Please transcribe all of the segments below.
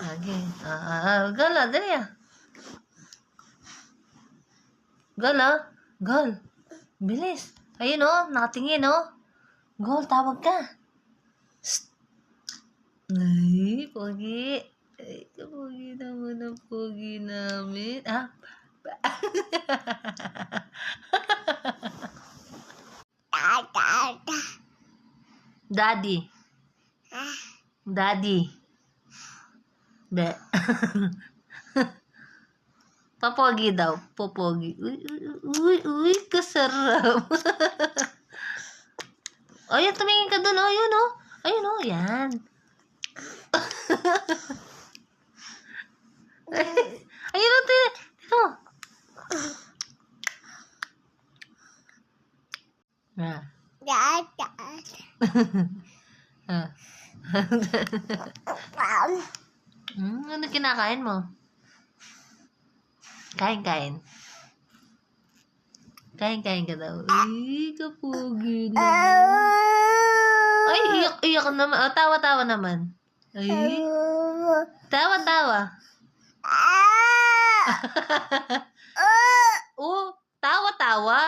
Okay. Ah, gala, dali ah. Gala, gal. Bilis. Ayun oh, nakatingin oh. Gol, tawag ka. Psst. Ay, pogi. Ay, pogi naman ang pogi namin. Ah, Daddy. Daddy. Be. Papogi daw. Popogi. Uy, uy, uy, kasarap. o, yan, tumingin ka dun. O, yun, o. Ayun, o, yan. Ayun, o, tira. Dito. Ah. Dad. Ah. Hmm, ano kinakain mo? Kain, kain. Kain, kain ka daw. Ay, kapugi na. Ay, iyak, iyak naman. Oh, tawa, tawa naman. Ay, tawa, tawa. ah, Oh, tawa, tawa.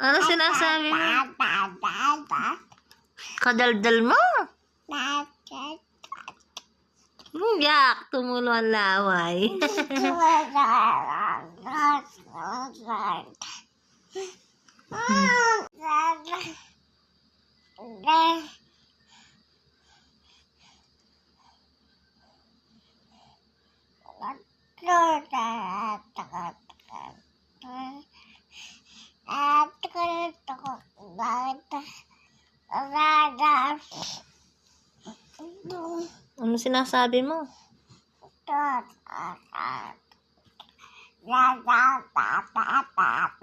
ano sinasabi mo? Kadaldal mo? Yak, tumulo ang laway. hmm. Ano sinasabi mo? Dada, dada, dada, dada.